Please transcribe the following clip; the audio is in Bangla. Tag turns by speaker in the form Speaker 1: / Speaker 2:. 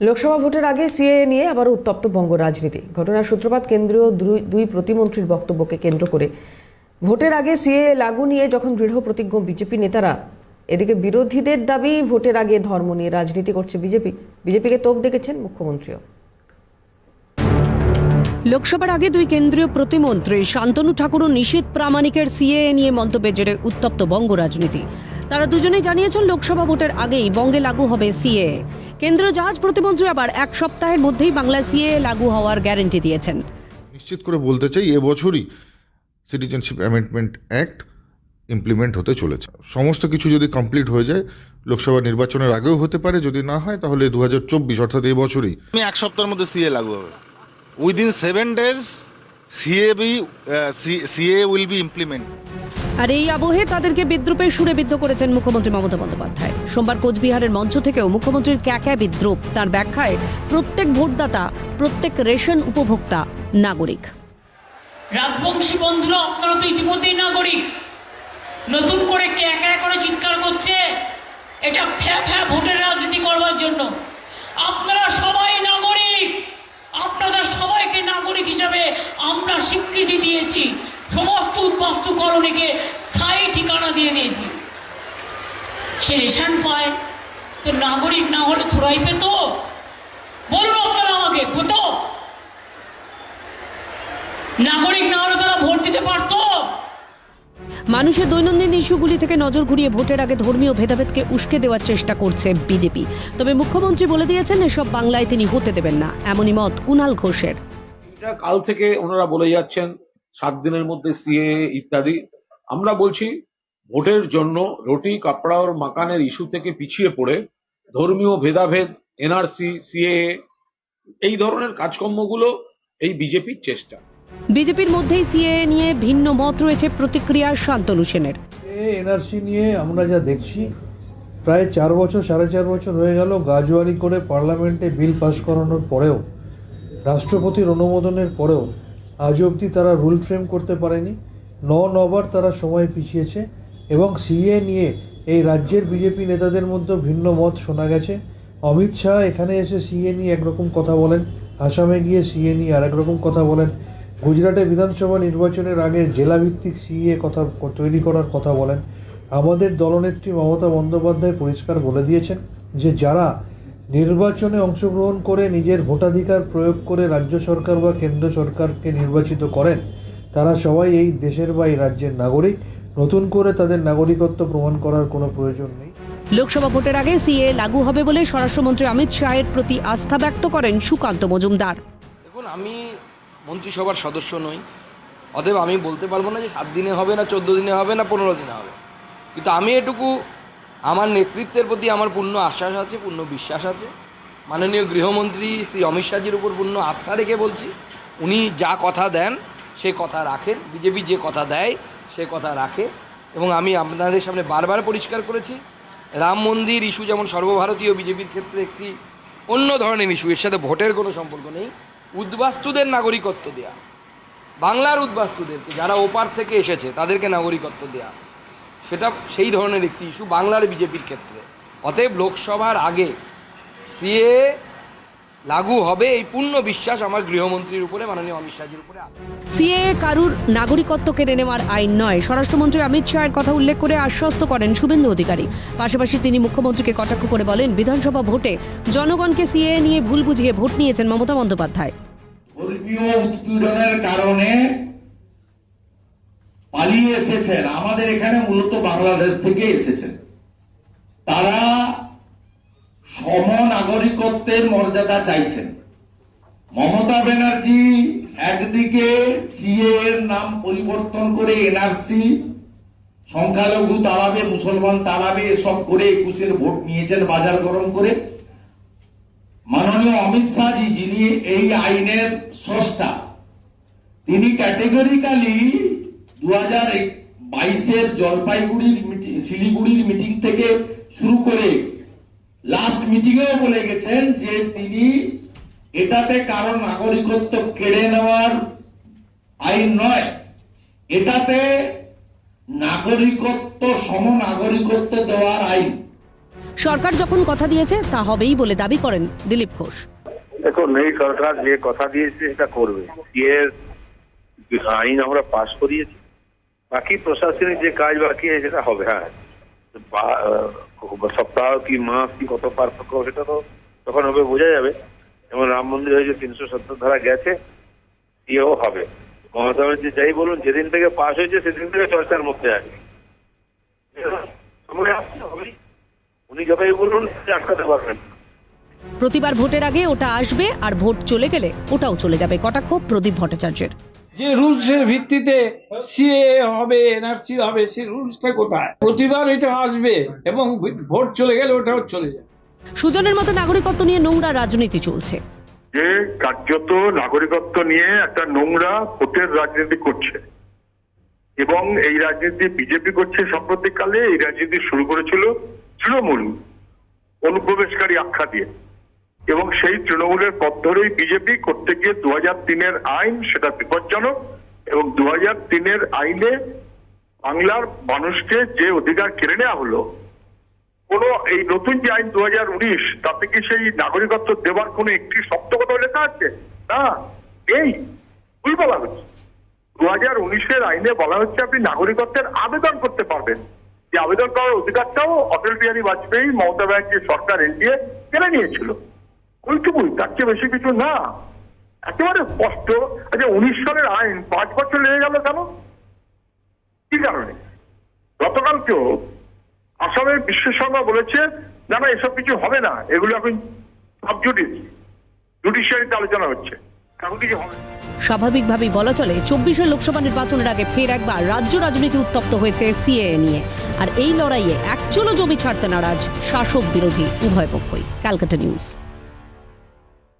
Speaker 1: লোকসভা ভোটের আগে সিএ নিয়ে আবার উত্তপ্ত বঙ্গ রাজনীতি। ঘটনার সূত্রপাত কেন্দ্রীয় দুই- প্রতিমন্ত্রীর বক্তব্যকে কেন্দ্র করে। ভোটের আগে সিএ লাগু নিয়ে যখন দৃঢ় প্রতিজ্ঞ বিজেপি নেতারা, এদিকে বিরোধীদের দাবি ভোটের আগে ধর্ম নিয়ে রাজনীতি করছে বিজেপি। বিজেপিকে তোপ দেখেছেন মুখ্যমন্ত্রীও।
Speaker 2: লোকসভার আগে দুই কেন্দ্রীয় প্রতিমন্ত্রী শান্তনু ঠাকুর ও নিশীত প্রামাণিকের সিএএ নিয়ে মন্তব্যের জেরে উত্তপ্ত বঙ্গ রাজনীতি। তারা দুজনেই জানিয়েছেন লোকসভা ভোটের আগেই বঙ্গে লাগু হবে সিএএ কেন্দ্রীয় জাহাজ প্রতিমন্ত্রী আবার এক সপ্তাহের মধ্যেই বাংলায় সিএএ লাগু হওয়ার গ্যারেন্টি দিয়েছেন।
Speaker 3: নিশ্চিত করে বলতে চাই এবছরই সিটিজেনশিপ অ্যামেন্ডমেন্ট অ্যাক্ট ইমপ্লিমেন্ট হতে চলেছে। সমস্ত কিছু যদি কমপ্লিট হয়ে যায় লোকসভা নির্বাচনের আগেও হতে পারে যদি না হয় তাহলে দু হাজার চব্বিশ অর্থাৎ এবছরই
Speaker 4: আমি এক সপ্তাহের মধ্যে সিএ লাগু হবে। Within seven days CA B CA will be implement
Speaker 2: আর এই আবহে তাদেরকে বিদ্রুপের সুরে বিদ্ধ করেছেন মুখ্যমন্ত্রী মমতা বন্দ্যোপাধ্যায়। সোমবার কোচবিহারের মঞ্চ থেকেও মুখ্যমন্ত্রীর ক্যাক্যা বিদ্রুপ, তার ব্যাখ্যায় প্রত্যেক ভোটদাতা, প্রত্যেক রেশন উপভোক্তা নাগরিক।
Speaker 5: রাজবংশী বন্ধুরা, আপনারা তো ইতিমধ্যেই নাগরিক। নতুন করে কে একা করে চিৎকার করছে, এটা ফ্যা ফ্যা ভোটের রাজনীতি করবার জন্য। আপনারা সবাই নাগরিক। আপনারা সবাইকে নাগরিক হিসাবে আমরা স্বীকৃতি দিয়েছি। উদ্বাস্তু স্থায়ী ঠিকানা দিয়ে দিয়েছি। সে রেশন পায় তো নাগরিক না হলে থোড়াই পেত? বলুন আপনারা আমাকে পেতো। নাগরিক না হলে তারা ভোট দিতে পারতো?
Speaker 2: মানুষের দৈনন্দিন ইস্যুগুলি থেকে নজর ঘুরিয়ে ভোটের আগে ধর্মীয় ভেদাভেদকে উস্কে দেওয়ার চেষ্টা করছে বিজেপি। তবে মুখ্যমন্ত্রী বলে দিয়েছেন এসব বাংলায় তিনি হতে দেবেন না। এমনই মত কুণাল ঘোষের।
Speaker 6: কাল থেকে ওনারা বলে যাচ্ছেন সাত দিনের মধ্যে সিএ ইত্যাদি। আমরা বলছি ভোটের জন্য রুটি কাপড়া আর মাকানের ইস্যু থেকে পিছিয়ে পড়ে ধর্মীয় ভেদাভেদ এনআরসি সিএ এই ধরনের কাজকর্মগুলো এই বিজেপির চেষ্টা।
Speaker 2: বিজেপির মধ্যেই সিএ নিয়ে ভিন্ন মত রয়েছে প্রতিক্রিয়া শান্তনু সেনের।
Speaker 7: এনআরসি নিয়ে আমরা যা দেখছি প্রায় চার বছর সাড়ে চার বছর হয়ে গেল গাজোয়ারি করে পার্লামেন্টে বিল পাস করানোর পরেও রাষ্ট্রপতির অনুমোদনের পরেও আজ অবধি তারা রুল ফ্রেম করতে পারেনি। ন নবার তারা সময় পিছিয়েছে এবং সিএ নিয়ে এই রাজ্যের বিজেপি নেতাদের মধ্যে ভিন্ন মত শোনা গেছে। অমিত শাহ এখানে এসে সিএ নিয়ে একরকম কথা বলেন, আসামে গিয়ে সিএ নিয়ে আরেক রকম কথা বলেন। গুজরাটে বিধানসভা নির্বাচনের আগে জেলাভিত্তিক সিএ কথা তৈরি করার কথা বলেন। আমাদের দলনেত্রী মমতা বন্দ্যোপাধ্যায় পরিষ্কার বলে দিয়েছেন যে যারা নির্বাচনে অংশগ্রহণ করে নিজের ভোটাধিকার প্রয়োগ করে রাজ্য সরকার বা কেন্দ্র সরকারকে নির্বাচিত করেন। তারা সবাই এই দেশের বা এই রাজ্যের নাগরিক। নতুন করে তাদের নাগরিকত্ব প্রমাণ করার কোনো প্রয়োজন নেই।
Speaker 2: লোকসভা ভোটের আগে সিএ লাগু হবে বলে স্বরাষ্ট্রমন্ত্রী অমিত শাহের প্রতি আস্থা ব্যক্ত করেন সুকান্ত মজুমদার।
Speaker 8: দেখুন আমি মন্ত্রিসভার সদস্য নই। অতএব আমি বলতে পারব না যে সাত দিনে হবে না চোদ্দ দিনে হবে না পনেরো দিনে হবে। কিন্তু আমি এটুকু আমার নেতৃত্বের প্রতি আমার পূর্ণ আশ্বাস আছে, পূর্ণ বিশ্বাস আছে। মাননীয় গৃহমন্ত্রী শ্রী অমিত শাহজির উপর পূর্ণ আস্থা রেখে বলছি, উনি যা কথা দেন, সে কথা রাখেন। বিজেপি যে কথা দেয়, সে কথা রাখে। এবং আমি আপনাদের সামনে বারবার পরিষ্কার করেছি, রাম মন্দির ইস্যু যেমন সর্বভারতীয় বিজেপির ক্ষেত্রে একটি অন্য ধরনের ইস্যু, এর সাথে ভোটের কোনো সম্পর্ক নেই। উদ্বাস্তুদের নাগরিকত্ব দেয়া, বাংলার উদ্বাস্তুদেরকে, যারা ওপার থেকে এসেছে, তাদেরকে নাগরিকত্ব দেয়া সেটা সেই ধরনের একটি ইস্যু বাংলার বিজেপির ক্ষেত্রে। অতএব লোকসভার আগে সিএ লাগু হবে এই পূর্ণ বিশ্বাস আমার গৃহমন্ত্রীর উপরে মাননীয় অমিত শাহজির উপরে আছে।
Speaker 2: সিএএ কারুর নাগরিকত্ব কেড়ে নেওয়ার আইন নয়। স্বরাষ্ট্রমন্ত্রী অমিত শাহের কথা উল্লেখ করে আশ্বস্ত করেন শুভেন্দু অধিকারী। পাশাপাশি তিনি মুখ্যমন্ত্রীকে কটাক্ষ করে বলেন বিধানসভা ভোটে জনগণকে সিএএ নিয়ে ভুল বুঝিয়ে ভোট নিয়েছেন মমতা বন্দ্যোপাধ্যায়।
Speaker 9: ধর্মীয় উৎপীড়নের কারণে পালিয়ে এসেছেন। আমাদের এখানে মূলত বাংলাদেশ থেকে এসেছেন। তারা সম নাগরিকত্বের মর্যাদা চাইছেন। মমতা ব্যানার্জি একদিকে সিএ এর নাম পরিবর্তন করে এনআরসি, সংখ্যালঘু তাড়াবে মুসলমান তাড়াবে এসব করে একুশের ভোট নিয়েছেন, বাজার গরম করে। মাননীয় অমিত শাহজি, যিনি এই আইনের স্রষ্টা, তিনি ক্যাটেগরিক্যালি দু হাজার বাইশের জলপাইগুড়ির মিটি- শিলিগুড়ির মিটিং থেকে শুরু করে লাস্ট মিটিংয়েও বলে গেছেন যে তিনি এটাতে কারও নাগরিকত্ব কেড়ে নেওয়ার আইন নয়। এটাতে নাগরিকত্ব সম নাগরিকত্ব দেওয়ার আইন।
Speaker 2: সরকার যখন কথা দিয়েছে তা হবেই বলে দাবি করেন দিলীপ ঘোষ।
Speaker 10: দেখুন এই সরকার যে কথা দিয়েছে সেটা করবে। আইন আমরা পাশ করিয়েছি। বাকি প্রশাসনিক যে কাজ বাকি সেটা হবে হ্যাঁ। সপ্তাহ কি মাস কি কত পার্থক্য, সেটা তো তখন হবে, বোঝা যাবে। যেমন রাম মন্দির হয়েছে, তিনশো সত্তর ধারা গেছে, ইয়েও হবে। মমতা ব্যানার্জি যাই বলুন, যেদিন থেকে পাশ হয়েছে, সেদিন থেকে চর্চার মধ্যে আসবে উনি যতই বলুন আটকাতে পারবেন
Speaker 2: প্রতিবার ভোটের আগে ওটা আসবে, আর ভোট চলে গেলে ওটাও চলে যাবে। কটাক্ষ প্রদীপ ভট্টাচার্যের।
Speaker 11: যে রুলসের ভিত্তিতে সিএ হবে এনআরসি হবে সেই রুলসটা কোথায়? প্রতিবার এটা আসবে এবং ভোট চলে গেলে ওটাও চলে যাবে।
Speaker 2: সুজনের মতো নাগরিকত্ব নিয়ে নোংরা রাজনীতি চলছে।
Speaker 10: যে কার্যত নাগরিকত্ব নিয়ে একটা নোংরা ভোটের রাজনীতি করছে এবং এই রাজনীতি বিজেপি করছে সাম্প্রতিককালে এই রাজনীতি শুরু করেছিল তৃণমূল অনুপ্রবেশকারী আখ্যা দিয়ে। এবং সেই তৃণমূলের পথ ধরেই বিজেপি করতে গিয়ে দু তিনের আইন সেটা বিপজ্জনক এবং দু তিনের আইনে বাংলার মানুষকে যে অধিকার কেড়ে নেওয়া হলো, কোনো এই নতুন যে আইন দু উনিশ, তাতে কি সেই নাগরিকত্ব দেওয়ার কোনো একটি শব্দ কোথাও লেখা আছে? না এই ভুল বলা হচ্ছে? দু হাজার উনিশের আইনে বলা হচ্ছে আপনি নাগরিকত্বের আবেদন করতে পারবেন। যে আবেদন করার অধিকারটাও অটল বিহারী বাজপেয়ী, মমতা ব্যানার্জির সরকার এনডিএ কেড়ে নিয়েছিল। ওইটুকুই তার চেয়ে বেশি কিছু না। একেবারে স্পষ্ট আচ্ছা উনিশ সালের আইন পাঁচ বছর লেগে গেল কেন? কি কারণে? গতকালকেও আসামের বিশ্ব শর্মা বলেছে, না না, এসব কিছু হবে না। এগুলো এখন সাব জুডিস জুডিশিয়ারিতে আলোচনা হচ্ছে। এখন কিছু হবে? না।
Speaker 2: স্বাভাবিকভাবেই বলা চলে চব্বিশের লোকসভা নির্বাচনের আগে ফের একবার রাজ্য রাজনীতি উত্তপ্ত হয়েছে সিএএ নিয়ে। আর এই লড়াইয়ে একচুলো জমি ছাড়তে নারাজ শাসক বিরোধী উভয় পক্ষই। Calcutta news.